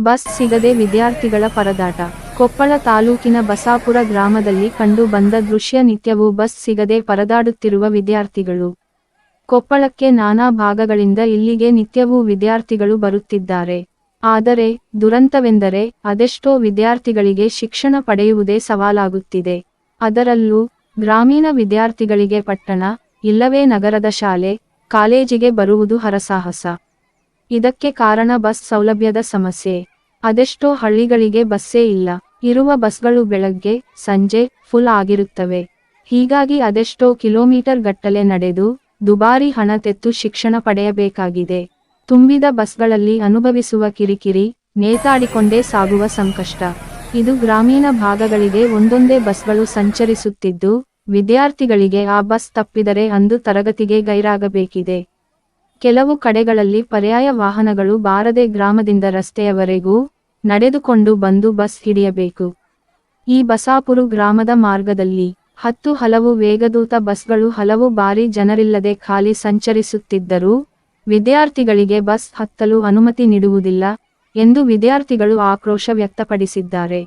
Bus ಸಿಗದೆ ವಿದ್ಯಾರ್ಥಿಗಳ ಪರದಾಟ. ಕೊಪ್ಪಳ ತಾಲೂಕಿನ ಬಸಾಪುರ ಗ್ರಾಮದಲ್ಲಿ ಕಂಡು ಬಂದ ದೃಶ್ಯ ನಿತ್ಯವೂ ಬಸ್ ಸಿಗದೆ ಪರದಾಡುತ್ತಿರುವ ವಿದ್ಯಾರ್ಥಿಗಳು. ಕೊಪ್ಪಳಕ್ಕೆ ನಾನಾ ಭಾಗಗಳಿಂದ ಇಲ್ಲಿಗೆ ನಿತ್ಯವೂ ವಿದ್ಯಾರ್ಥಿಗಳು ಬರುತ್ತಿದ್ದಾರೆ. ಆದರೆ, ದುರಂತವೆಂದರೆ ಅದೆಷ್ಟೋ ವಿದ್ಯಾರ್ಥಿಗಳಿಗೆ ಶಿಕ್ಷಣ ಪಡೆಯುವುದೇ ಸವಾಲಾಗುತ್ತಿದೆ. ಅದರಲ್ಲೂ, ಗ್ರಾಮೀಣ ವಿದ್ಯಾರ್ಥಿಗಳಿಗೆ ಪಟ್ಟಣ, ಇಲ್ಲವೇ ನಗರದ ಶಾಲೆ, ಕಾಲೇಜಿಗೆ ಬರುವುದು ಹರಸಾಹಸ. ಇದಕ್ಕೆ ಕಾರಣ ಬಸ್ ಸೌಲಭ್ಯದ ಸಮಸ್ಯೆ. ಅದೆಷ್ಟೋ ಹಳ್ಳಿಗಳಿಗೆ ಬಸ್ಸೇ ಇಲ್ಲ. ಇರುವ ಬಸ್ಗಳು ಬೆಳಗ್ಗೆ, ಸಂಜೆ, ಫುಲ್ ಆಗಿರುತ್ತವೆ. ಹೀಗಾಗಿ ಅದೆಷ್ಟೋ ಕಿಲೋಮೀಟರ್ ಗಟ್ಟಲೆ ನಡೆದು, ದುಬಾರಿ ಹಣ ತೆತ್ತು ಶಿಕ್ಷಣ ಪಡೆಯಬೇಕಾಗಿದೆ. ತುಂಬಿದ ಬಸ್ಗಳಲ್ಲಿ ಅನುಭವಿಸುವ ಕಿರಿಕಿರಿ, ನೇತಾಡಿಕೊಂಡೇ ಸಾಗುವ ಸಂಕಷ್ಟ. ಇದು ಗ್ರಾಮೀಣ ಭಾಗಗಳಿಗೆ ಒಂದೊಂದೇ ಬಸ್ಗಳು ಸಂಚರಿಸುತ್ತಿದ್ದು, ವಿದ್ಯಾರ್ಥಿಗಳಿಗೆ ಆ ಬಸ್ ತಪ್ಪಿದರೆ ಅಂದು ತರಗತಿಗೆ ಗೈರಾಗಬೇಕಿದೆ. ಕೆಲವು ಕಡೆಗಳಲ್ಲಿ ಪರ್ಯಾಯ ವಾಹನಗಳು ಬಾರದೆ ಗ್ರಾಮದಿಂದ ರಸ್ತೆಯವರೆಗೂ ನಡೆದುಕೊಂಡು ಬಂದು ಬಸ್ ಹಿಡಿಯಬೇಕು. ಈ ಬಸಾಪುರು ಗ್ರಾಮದ ಮಾರ್ಗದಲ್ಲಿ ಹತ್ತು ಹಲವು ವೇಗದೂತ ಬಸ್ಗಳು ಹಲವು ಬಾರಿ ಜನರಿಲ್ಲದೆ ಖಾಲಿ ಸಂಚರಿಸುತ್ತಿದ್ದರೂ ವಿದ್ಯಾರ್ಥಿಗಳಿಗೆ ಬಸ್ ಹತ್ತಲು ಅನುಮತಿ ನೀಡುವುದಿಲ್ಲ ಎಂದು ವಿದ್ಯಾರ್ಥಿಗಳು ಆಕ್ರೋಶ ವ್ಯಕ್ತಪಡಿಸಿದ್ದಾರೆ.